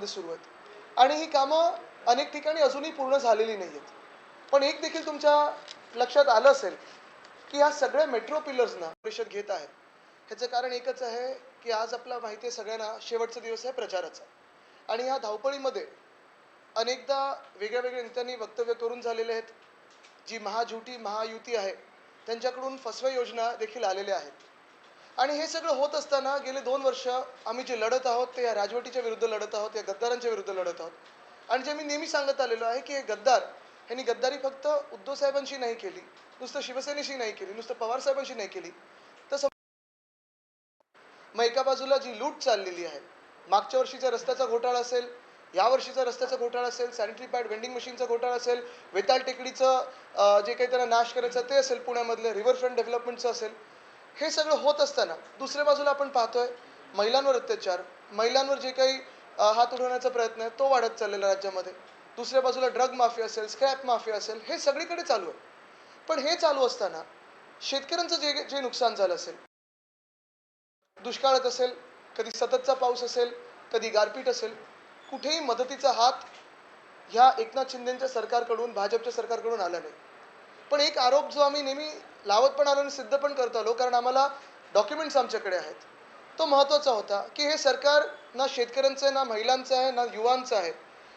मध्ये सुरू आहेत. आणि ही कामं अनेक ठिकाणी अजूनही पूर्ण झालेली नाही आहेत पण एक देखील तुमच्या लक्षात आलं असेल की ह्या सगळ्या मेट्रो पिलर्सना परिषद घेत आहे ह्याचं कारण एकच आहे की आज आपला माहिती आहे सगळ्यांना शेवटचा दिवस आहे प्रचाराचा. आणि ह्या धावपळीमध्ये अनेकदा वेगळ्या वेगळ्या नेत्यांनी वक्तव्य करून झालेले आहेत. जी महाझुटी महायुती आहे त्यांच्याकडून फसव्या योजना देखील आलेल्या आहेत. आणि हे सगळं होत असताना गेले दोन वर्ष आम्ही जे लढत आहोत ते या राजवटीच्या विरुद्ध लढत आहोत या गद्दारांच्या विरुद्ध लढत आहोत. आणि जे मी नेहमी सांगत आलेलो आहे की हे गद्दार ह्यांनी गद्दारी फक्त उद्धव साहेबांशी नाही केली नुसतं शिवसेनेशी नाही केली नुसतं पवार साहेबांशी नाही केली. तर मग एका बाजूला जी लूट चाललेली आहे मागच्या वर्षीचा रस्त्याचा घोटाळा असेल या वर्षीचा रस्त्याचा घोटाळा असेल सॅनिटरी पॅड वेंडिंग मशीनचा घोटाळा असेल वेताळ टेकडीचं जे काही त्यांना नाश करायचं ते असेल पुण्यामधलं रिव्हरफ्रंट डेव्हलपमेंटचं असेल हे सगळं होत असताना दुसऱ्या बाजूला आपण पाहतोय महिलांवर अत्याचार महिलांवर जे काही हात उडवण्याचा प्रयत्न आहे तो वाढत चाललेला राज्यामध्ये. दुसऱ्या बाजूला ड्रग माफिया असेल स्क्रॅप माफिया असेल हे सगळीकडे चालू आहे. पण हे चालू असताना शेतकऱ्यांचं जे जे नुकसान झालं असेल दुष्काळात असेल कधी सततचा पाऊस असेल कधी गारपीट असेल कुठेही मदतीचा हात ह्या एकनाथ शिंदेच्या सरकारकडून भाजपच्या सरकारकडून आला नाही. पण एक आरोप जो आम्ही नेहमी लावत पण आलो आणि सिद्ध पण करत आलो कारण आम्हाला डॉक्युमेंट्स आमच्याकडे आहेत. तो महत्त्वाचा होता की हे सरकार ना शेतकऱ्यांचं आहे ना महिलांचं आहे ना युवांचं आहे.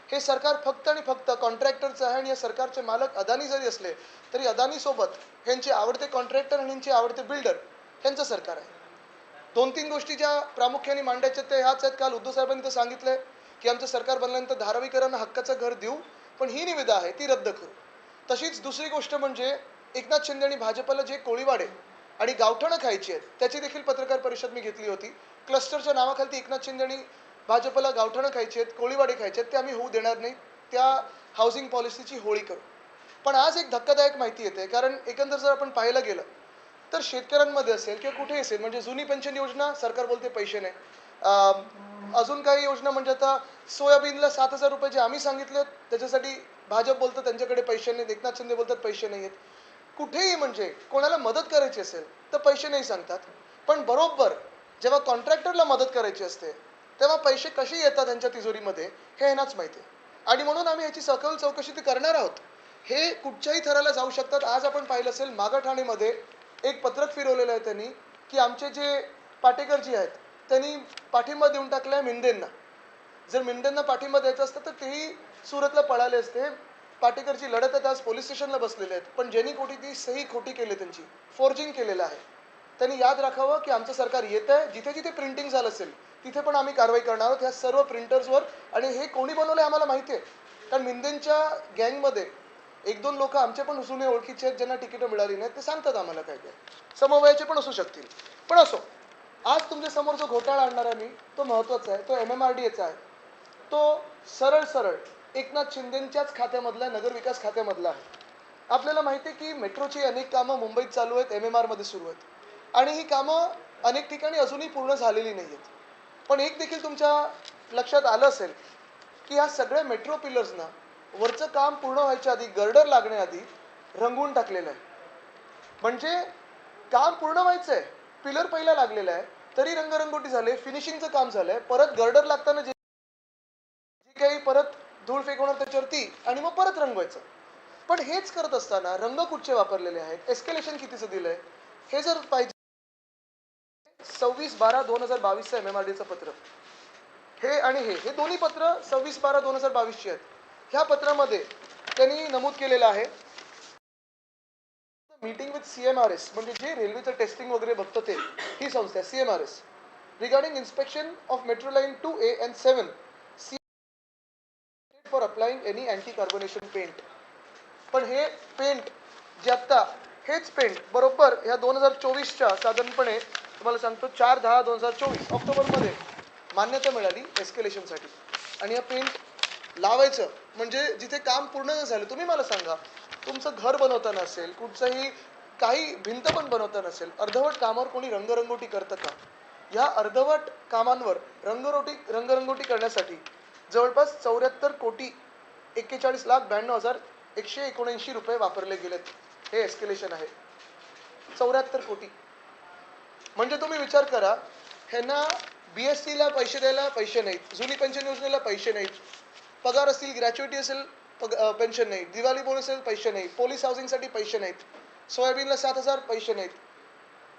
हे सरकार फक्त आणि फक्त कॉन्ट्रॅक्टरचं आहे आणि या सरकारचे मालक अदानी जरी असले तरी अदानीसोबत ह्यांचे आवडते कॉन्ट्रॅक्टर आणि ह्यांचे आवडते बिल्डर ह्यांचं सरकार आहे. दोन तीन गोष्टी ज्या प्रामुख्याने मांडायच्या त्या ह्याच आहेत. काल उद्धव साहेबांनी तर सांगितलंय की आमचं सरकार बनल्यानंतर धारावीकरांना हक्काचं घर देऊ पण ही निविदा आहे ती रद्द करू. तशीच दुसरी गोष्ट म्हणजे एकनाथ शिंदे आणि भाजपला जे कोळीवाडे आणि गावठणं खायची आहेत त्याची देखील पत्रकार परिषद मी घेतली होती. क्लस्टरच्या नावाखाली एकनाथ शिंदे आणि भाजपला गावठणं खायची आहेत कोळीवाडे खायचे आहेत ते आम्ही होऊ देणार नाही. त्या हाऊसिंग पॉलिसीची होळी करू. पण आज एक धक्कादायक माहिती येते कारण एकंदर जर आपण पाहायला गेलं तर शेतकऱ्यांमध्ये असेल किंवा कुठे असेल म्हणजे जुनी पेन्शन योजना सरकार बोलते पैसे नाही. अजून काही योजना म्हणजे आता सोयाबीनला सात हजार रुपये जे आम्ही सांगितले त्याच्यासाठी भाजप बोलतं त्यांच्याकडे पैसे नाहीत एकनाथ शिंदे बोलतात पैसे नाही आहेत कुठेही म्हणजे कोणाला मदत करायची असेल तर पैसे नाही सांगतात. पण बरोबर जेव्हा कॉन्ट्रॅक्टरला मदत करायची असते तेव्हा पैसे कसे येतात त्यांच्या तिजोरीमध्ये हे यांनाच माहिती आहे. आणि म्हणून आम्ही याची सखोल चौकशी ती करणार आहोत. हे कुठच्याही थराला जाऊ शकतात. आज आपण पाहिलं असेल मागा ठाणेमध्ये एक पत्रक फिरवलेलं आहे त्यांनी की आमचे जे पाटेकर जी आहेत त्यांनी पाठिंबा देऊन टाकलाय मिंदेंना. जर मिंदेंना पाठिंबा द्यायचा असतं तर तेही सुरतला पळाले असते. पाटेकरची लढत आता आज पोलीस स्टेशनला बसलेले आहेत. पण ज्यांनी खोटी ती सही खोटी केली त्यांची. फोर्जिंग केलेलं आहे. त्यांनी याद राखावं की आमचं सरकार येत आहे. जिथे जिथे प्रिंटिंग झालं असेल तिथे पण आम्ही कारवाई करणार आहोत. ह्या सर्व प्रिंटर्सवर आणि हे कोणी बनवलं आम्हाला माहिती आहे. कारण मिंदेंच्या गँगमध्ये एक दोन लोक आमचे पण जुने ओळखीचे आहेत ज्यांना तिकीटं मिळाली नाहीत. ते सांगतात आम्हाला काय काय. समवयाचे पण असू शकतील. पण असो आज तुमच्यासमोर जो घोटाळा आणणार आहे मी तो महत्त्वाचा आहे. तो एम एम आर डी एचा आहे. तो सरळ सरळ एकनाथ शिंदेच्याच खात्यामधला आहे, नगरविकास खात्यामधला आहे. आपल्याला माहिती आहे की मेट्रोची अनेक कामं मुंबईत चालू आहेत एम एम आरमध्ये सुरू आहेत. आणि ही कामं अनेक ठिकाणी अजूनही पूर्ण झालेली नाही आहेत पण एक देखील तुमच्या लक्षात आलं असेल की ह्या सगळ्या मेट्रो पिलर्सना वरचं काम पूर्ण व्हायच्या आधी गर्डर लागण्याआधी रंगवून टाकलेलं आहे. म्हणजे काम पूर्ण व्हायचं आहे पिलर पहिला लागलेला आहे तरी रंगरंगोटी झाले फिनिशिंगचं काम झालंय परत गर्डर लागताना जे जे काही परत धूळ फेकवणार त्याच्यावरती आणि मग परत रंगवायचं. पण हेच करत असताना रंग कुठचे वापरलेले आहेत? एस्केलेशन कितीचं दिलंय? हे जर पाहिजे सव्वीस बारा दोन हजार बावीसचं एम एम आर डीचं पत्र. हे आणि हे हे दोन्ही पत्र सव्वीस बारा दोन हजार बावीसची आहेत. ह्या पत्रामध्ये त्यांनी नमूद केलेलं आहे. Meeting with C M R S म्हणजे जे रेल्वेचं टेस्टिंग वगैरे बघतं ते ही संस्था आहे C M R S regarding inspection of metro line two A and seven for applying any anti carbonation paint पण हे पेंट जे आत्ता हेच पेंट बरोबर ह्या दोन हजार चोवीसच्या साधारणपणे तुम्हाला सांगतो चार दहा दोन हजार चोवीस ऑक्टोबरमध्ये मान्यता मिळाली एस्केलेशनसाठी आणि हा पेंट लावायचं म्हणजे जिथे काम पूर्ण झालं तुम्ही मला सांगा तुमचं घर बनवताना असेल कुठचंही काही भिंत पण बनवताना असेल अर्धवट कामावर कोणी रंगरंगोटी करतं का? या अर्धवट कामांवर रंगरोटी रंगरंगोटी करण्यासाठी जवळपास चौऱ्याहत्तर कोटी एक्केचाळीस लाख ब्याण्णव हजार एकशे एकोणऐंशी रुपये वापरले गेलेत. हे एस्केलेशन आहे. चौऱ्याहत्तर कोटी. म्हणजे तुम्ही विचार करा ह्यांना बी एस सीला पैसे द्यायला पैसे नाहीत जुनी पेन्शन योजनेला पैसे नाहीत पगार असतील ग्रॅच्युइटी असेल पग पेन्शन नाही दिवाळी बोनस असेल पैसे नाही पोलीस हाऊसिंगसाठी पैसे नाहीत सोयाबीनला सात हजार पैसे नाहीत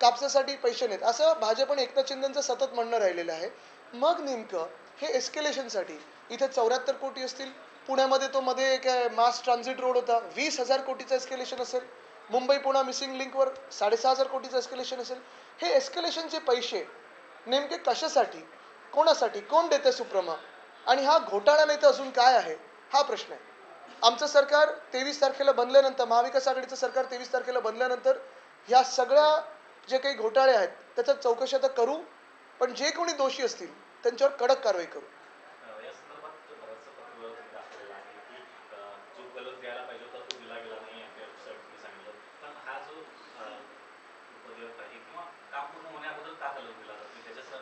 कापसासाठी पैसे नाहीत. असं भाजप आणि एकनाथ शिंदेचं सतत म्हणणं राहिलेलं आहे. मग नेमकं हे एस्केलेशनसाठी इथे चौऱ्याहत्तर कोटी असतील. पुण्यामध्ये तो मध्ये एक मास ट्रान्झिट रोड होता. वीस हजार कोटीचं एस्केलेशन असेल. मुंबई पुणा मिसिंग लिंकवर साडेसहा हजार कोटीचं एस्केलेशन असेल. हे एस्केलेशनचे पैसे नेमके कशासाठी कोणासाठी कोण देते सुप्रमा? आणि हा घोटाळा नाही तर अजून काय आहे? हा प्रश्न आहे. आमचं सरकार तेवीस तारखेला बनल्यानंतर महाविकास आघाडीचं सरकार तेवीस तारखेला बनल्यानंतर ह्या सगळ्या जे काही घोटाळे आहेत त्याच्यात चौकशी आता करू पण जे कोणी दोषी असतील त्यांच्यावर कडक कारवाई करू. हा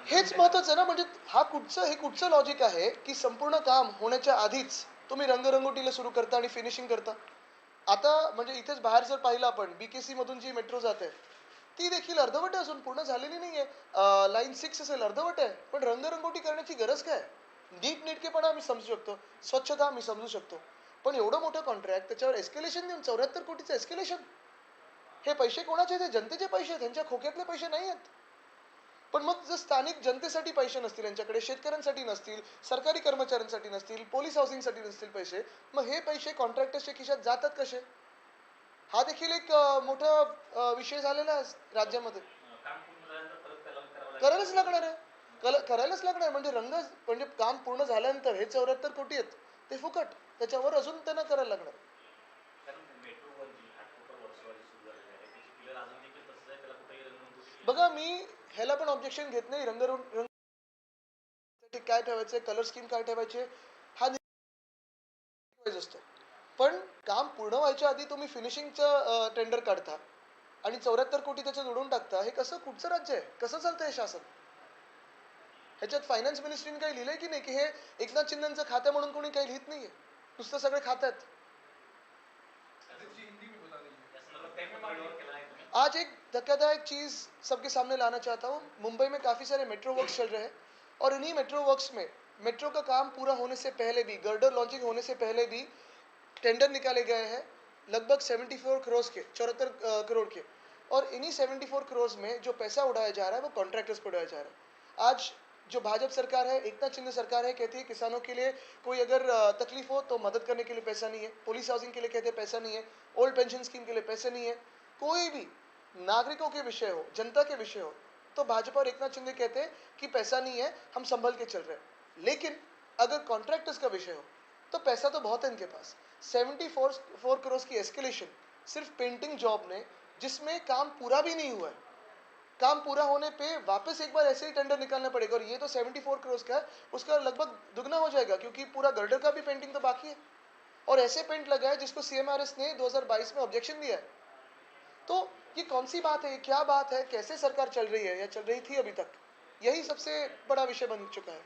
हेच महत्वाचं आहे ना म्हणजे हा कुठचं हे कुठचं लॉजिक आहे की संपूर्ण काम होण्याच्या आधीच तुम्ही रंगरंगोटीला सुरू करता आणि फिनिशिंग करता? आता म्हणजे इथेच बाहेर जर पाहिलं आपण बीकेसी मधून जी मेट्रो जाते ती देखील अर्धवट आहे अजून पूर्ण झालेली नाही आहे लाईन सिक्स असेल अर्धवट आहे. पण रंगरंगोटी करण्याची गरज काय? नीट नीटकेपणा आम्ही समजू शकतो. स्वच्छता आम्ही समजू शकतो. पण एवढं मोठं कॉन्ट्रॅक्ट त्याच्यावर एस्केलेशन देऊन चौऱ्याहत्तर कोटीचं एस्केलेशन हे पैसे कोणाचे आहेत? जनतेचे पैसे आहेत. त्यांच्या खोक्यातले पैसे नाही आहेत. पण मग जर स्थानिक जनतेसाठी पैसे नसतील यांच्याकडे शेतकऱ्यांसाठी नसतील सरकारी कर्मचाऱ्यांसाठी नसतील पोलीस हाऊसिंगसाठी नसतील पैसे मग हे पैसे कॉन्ट्रॅक्टर्सच्या खिशात जातात कसे? हा देखील एक मोठा विषय झालेला राज्यामध्ये. करायलाच लागणार आहे. कल करायलाच लागणार म्हणजे रंग म्हणजे काम पूर्ण झाल्यानंतर हे चौऱ्याहत्तर कोटी आहेत. ते फुकट. त्याच्यावर अजून त्यांना करायला लागणार बघा मी ह्याला पण ऑब्जेक्शन घेत नाही. रंग रंगसाठी काय ठेवायचे? कलर स्कीम काय ठेवायचे? हा असतो. पण काम पूर्ण व्हायच्या आधी तुम्ही फिनिशिंगचं टेंडर काढता. आणि चौऱ्याहत्तर कोटी त्याच्यात उडवून टाकता. हे कसं कुठचं राज्य आहे? कसं चालतं हे शासन? ह्याच्यात फायनान्स मिनिस्ट्रीने काही लिहिलंय की नाही की हे एकनाथ शिंदेचं खातं म्हणून कोणी काही लिहित नाहीये? नुसतं सगळे खात आहेत. आज एक धक्कादायक चीज़ सबके सामने लाना चाहता हूँ. मुंबई में काफ़ी सारे मेट्रो वर्क्स चल रहे हैं. और इन्हीं मेट्रो वर्क्स में मेट्रो का काम पूरा होने से पहले भी गर्डर लॉन्चिंग होने से पहले भी टेंडर निकाले गए हैं लगभग 74 करोड़ के, चौहत्तर करोड़ के। और इन्हीं 74 करोड़ में जो पैसा उड़ाया जा रहा है, वो कॉन्ट्रैक्टर्स पर उड़ाया जा रहा है। आज जो भाजपा सरकार है एकनाथ शिंदे सरकार है, कहती है किसानों के लिए कोई अगर तकलीफ़ हो तो मदद करने के लिए पैसा नहीं है। पुलिस हाउसिंग के लिए कहते हैं पैसा नहीं है। ओल्ड पेंशन स्कीम के लिए पैसे नहीं है। कोई भी नागरिकों के विषय हो, जनता के विषय हो तो भाजपा और एकनाथ शिंदे कहते हैं कि पैसा नहीं है, हम संभल के चल रहे हैं। लेकिन अगर कॉन्ट्रैक्टर्स का विषय हो तो पैसा तो बहुत है इनके पास। 74 फोर फोर करोड़ की एस्केलेशन सिर्फ़ पेंटिंग जॉब ने, जिसमें काम पूरा भी नहीं हुआ है। काम पूरा होने पे वापस एक बार ऐसे ही टेंडर निकालना पड़ेगा और ये तो 74 करोड़ का है, उसका लगभग दुगना हो जाएगा, क्योंकि पूरा गर्डर का भी पेंटिंग तो बाकी है। और ऐसे पेंट लगा है जिसको सीएमआरएस ने 2022 में ऑब्जेक्शन दिया है। तो ये कौन सी बात है, ये क्या बात है, कैसे सरकार चल रही है या चल रही थी अभी तक? यही सबसे बड़ा विषय बन चुका है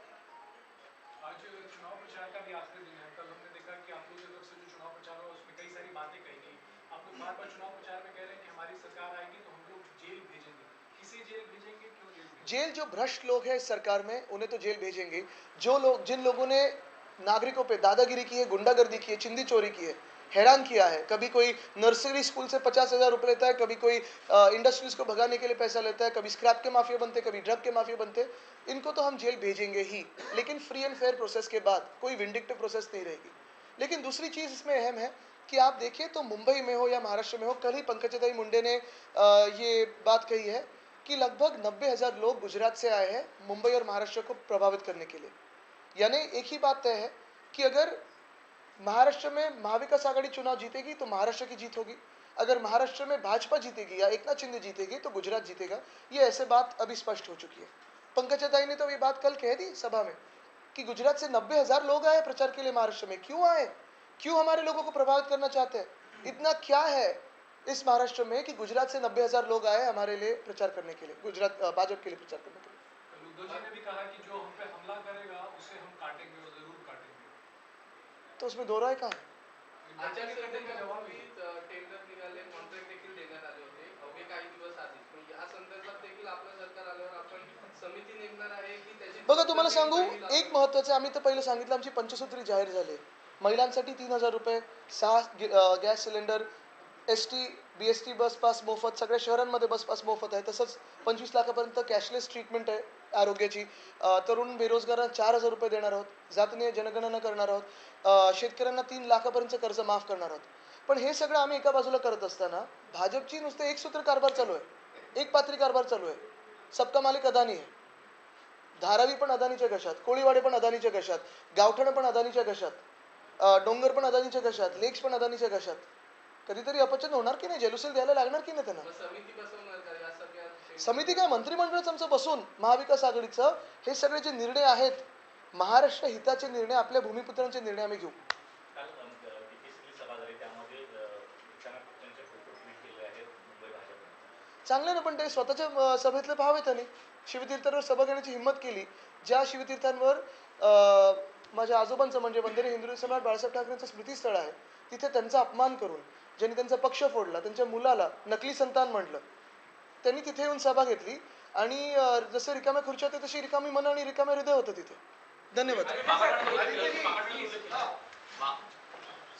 आज चुनाव प्रचार का भी आखिरी दिन है कल हमने देखा कि आप लोग की तरफ़ से जो चुनाव प्रचार हुआ उसमें कई सारी बातें कही गई आप चुनाव प्रचार में कह रहे हैं कि हमारी सरकार आएगी तो हम लोग जेल भेजेंगे। किसे जेल भेजेंगे? क्यों जेल भेजेंगे? जेल जो भ्रष्ट लोग हैं इस सरकार में, उन्हें तो जेल भेजेंगे। जो लोग, जिन लोगों ने नागरिकों पे दादागिरी की है, गुंडागर्दी की है, चिंदी चोरी की है, हैरान किया है, कभी कोई नर्सरी स्कूल से पचास हज़ार रुपये लेता है, कभी कोई इंडस्ट्रीज़ को भगाने के लिए पैसा लेता है, कभी स्क्रैप के माफिया बनते, कभी ड्रग के माफिया बनते, इनको तो हम जेल भेजेंगे ही। लेकिन फ्री एंड फेयर प्रोसेस के बाद कोई विंडिक्टिव प्रोसेस नहीं रहेगी। लेकिन दूसरी चीज़ इसमें अहम है कि आप देखिए तो मुंबई में हो या महाराष्ट्र में हो, कल ही पंकजताई मुंडे ने ये बात कही है कि लगभग नब्बे हज़ार लोग गुजरात से आए हैं मुंबई और महाराष्ट्र को प्रभावित करने के लिए। यानी एक ही बात तय है कि अगर महाराष्ट्र में महाविकास आघाड़ी चुनाव जीतेगी तो महाराष्ट्र की जीत होगी। अगर महाराष्ट्र में भाजपा जीतेगी या एकनाथ शिंदे जीतेगी तो गुजरात जीतेगा। ये ऐसे बात अभी स्पष्ट हो चुकी है। पंकज पंकजताई ने तो ये बात कल कह दी सभा में कि गुजरात से नब्बे हज़ार लोग आए प्रचार के लिए महाराष्ट्र में। क्यों आए? क्यों हमारे लोगों को प्रभावित करना चाहते हैं? इतना क्या है इस महाराष्ट्र में कि गुजरात से नब्बे हज़ार लोग आए हमारे लिए प्रचार करने के लिए गुजरात भाजपा के लिए प्रचार करने के लिए? कल ने भी कहा कि जो हम पे हमला करेगा उसे हम काटेंगे और ज़रूर काटेंगे। तो उसमें दो राय कहाँ है? बच्चा के कथन का जवाब आचारसंहितेपूर्वी टेंडर निघाले कॉन्ट्रॅक्ट देखील देण्यात आले होते अवघे काही दिवस आधीच पण या संदर्भात देखील आपलं सरकार आल्यावर आपण समिती नेमणार आहे की त्याची बघा तुम्हाला सांगू एक महत्त्वाचं आम्ही तर पहिलं सांगितलं आमची पंचसूत्री जाहीर झाली. महिलांसाठी तीन हजार रुपये सहा गे- gas cylinder S T B S T bus pass मोफत सगळ्या शहरांमध्ये बस पास मोफत आहे. तसंच पंचवीस लाखापर्यंत कॅशलेस ट्रीटमेंट आहे आरोग्याची. तरुण बेरोजगारांना चार हजार रुपये देणार आहोत जातनीय जनगणना करणार आहोत. शेतकऱ्यांना तीन लाखापर्यंत कर्ज माफ करणार आहोत. पण हे सगळं आम्ही एका बाजूला करत असताना भाजपची नुसतं एक सूत्र कारभार चालू आहे. एक पात्री कारभार चालू आहे. सबका मालिक अदानी आहे धारावी पण अदानीच्या घशात कोळीवाडे पण अदानीच्या घशात गावठण पण अदानीच्या घशात डोंगर पण अदानीच्या घशात लेक्स पण अदानीच्या घशात कधीतरी अपचन होणार की नाही? जेलुसेल द्यायला लागणार की नाही त्यांना? समिती काय? मंत्रिमंडळच आमचं बसून महाविकास आघाडीचं हे सगळे जे निर्णय आहेत महाराष्ट्र हिताचे निर्णय आपल्या भूमिपुत्रांचे निर्णय आम्ही घेऊ. चांगलं ना पण ते स्वतःच्या सभेतले भाव आहे त्यांनी शिवतीर्थांवर सभा घेण्याची हिंमत केली. ज्या शिवतीर्थांवर अं, माझ्या आजोबांचं म्हणजे वंदनीय हिंदू सम्राट बाळासाहेब ठाकरेंचं स्मृतीस्थळ आहे तिथे त्यांचा अपमान करून ज्यांनी त्यांचा पक्ष फोडला त्यांच्या मुलाला नकली संतान म्हटलं त्यांनी तिथे येऊन सभा घेतली आणि जसं रिकाम्या खुर्च्या होत्या तशी रिकामी मन आणि रिकामे हृदय होतं तिथे धन्यवाद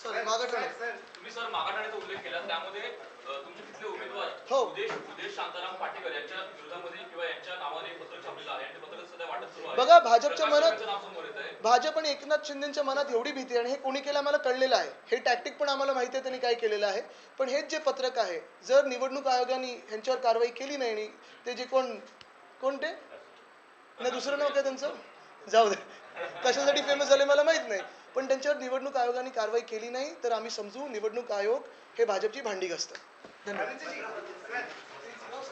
सॉरी मागाठणे. तुम्ही सर मागाठाण्याचा उल्लेख केला. त्यामध्ये अ, तुमचे तिथले उमेदवार हो. उदेश उदेश शांताराम पाटेकर यांच्या विरोधामध्ये किंवा यांच्या नावाने एक पत्रक छापलेलं आहे आणि ते पत्रक सध्या वाटत सुरू आहे. बघा, भाजपच्या प्रकाश मनात- आंबेडकरांचं नाव समोर येत आहे. भाजप आणि एकनाथ शिंदेच्या मनात एवढी भीती आहे आणि हे कोणी केलं आम्हाला कळलेलं आहे. हे टॅक्टिक पण आम्हाला माहिती आहे त्यांनी काय केलेलं आहे. पण हेच जे पत्रक आहे जर निवडणूक आयोगाने ह्यांच्यावर कारवाई केली नाही आणि ते जे कोण कोण ते नाही दुसरं नाव काय त्यांचं? जाऊ दे. कशासाठी फेमस झाले मला माहीत नाही. पण त्यांच्यावर निवडणूक आयोगाने कारवाई केली नाही तर आम्ही समजू निवडणूक आयोग हे भाजपची भांडी घसतं. धन्यवाद.